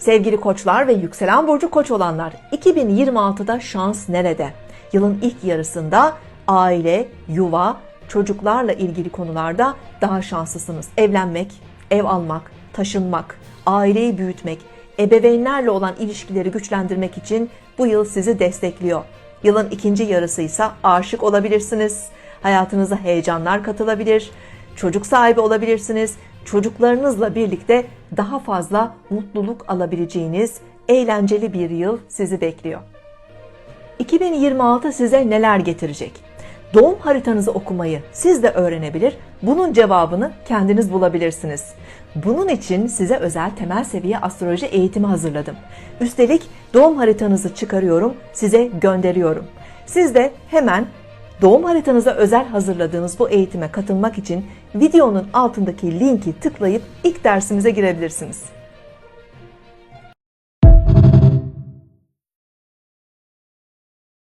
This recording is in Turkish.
Sevgili koçlar ve yükselen burcu koç olanlar 2026'da şans nerede? Yılın ilk yarısında aile, yuva, çocuklarla ilgili konularda daha şanslısınız. Evlenmek, ev almak, taşınmak, aileyi büyütmek, ebeveynlerle olan ilişkileri güçlendirmek için bu yıl sizi destekliyor. Yılın ikinci yarısı ise aşık olabilirsiniz. Hayatınıza heyecanlar katılabilir. Çocuk sahibi olabilirsiniz. Çocuklarınızla birlikte daha fazla mutluluk alabileceğiniz eğlenceli bir yıl sizi bekliyor. 2026 size neler getirecek? Doğum haritanızı okumayı siz de öğrenebilir, bunun cevabını kendiniz bulabilirsiniz. Bunun için size özel temel seviye astroloji eğitimi hazırladım. Üstelik doğum haritanızı çıkarıyorum, size gönderiyorum. Siz de hemen doğum haritanıza özel hazırladığınız bu eğitime katılmak için videonun altındaki linki tıklayıp ilk dersimize girebilirsiniz.